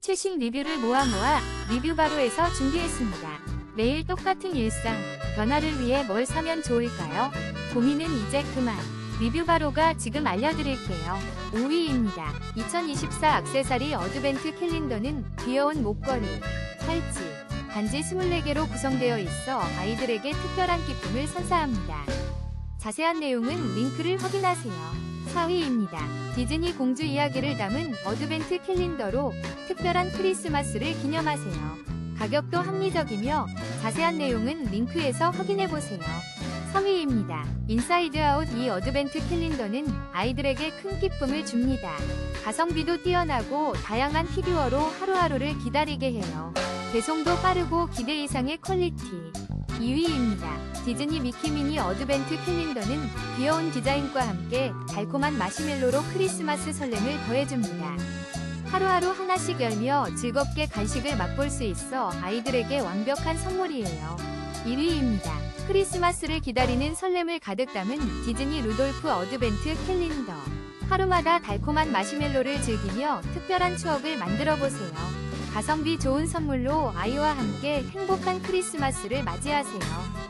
최신 리뷰를 모아 모아 리뷰바로에서 준비했습니다. 매일 똑같은 일상, 변화를 위해 뭘 사면 좋을까요? 고민은 이제 그만. 리뷰바로가 지금 알려드릴게요. 5위입니다. 2024 악세사리 어드벤트 캘린더는 귀여운 목걸이, 팔찌, 반지 24개로 구성되어 있어 아이들에게 특별한 기쁨을 선사합니다. 자세한 내용은 링크를 확인하세요. 4위입니다. 디즈니 공주 이야기를 담은 어드벤트 캘린더로 특별한 크리스마스를 기념하세요. 가격도 합리적이며 자세한 내용은 링크에서 확인해보세요. 3위입니다. 인사이드 아웃 이 어드벤트 캘린더는 아이들에게 큰 기쁨을 줍니다. 가성비도 뛰어나고 다양한 피규어로 하루하루를 기다리게 해요. 배송도 빠르고 기대 이상의 퀄리티. 2위입니다. 디즈니 미키미니 어드벤트 캘린더는 귀여운 디자인과 함께 달콤한 마시멜로로 크리스마스 설렘을 더해줍니다. 하루하루 하나씩 열며 즐겁게 간식을 맛볼 수 있어 아이들에게 완벽한 선물이에요. 1위입니다. 크리스마스를 기다리는 설렘을 가득 담은 디즈니 루돌프 어드벤트 캘린더. 하루마다 달콤한 마시멜로를 즐기며 특별한 추억을 만들어 보세요. 가성비 좋은 선물로 아이와 함께 행복한 크리스마스를 맞이하세요.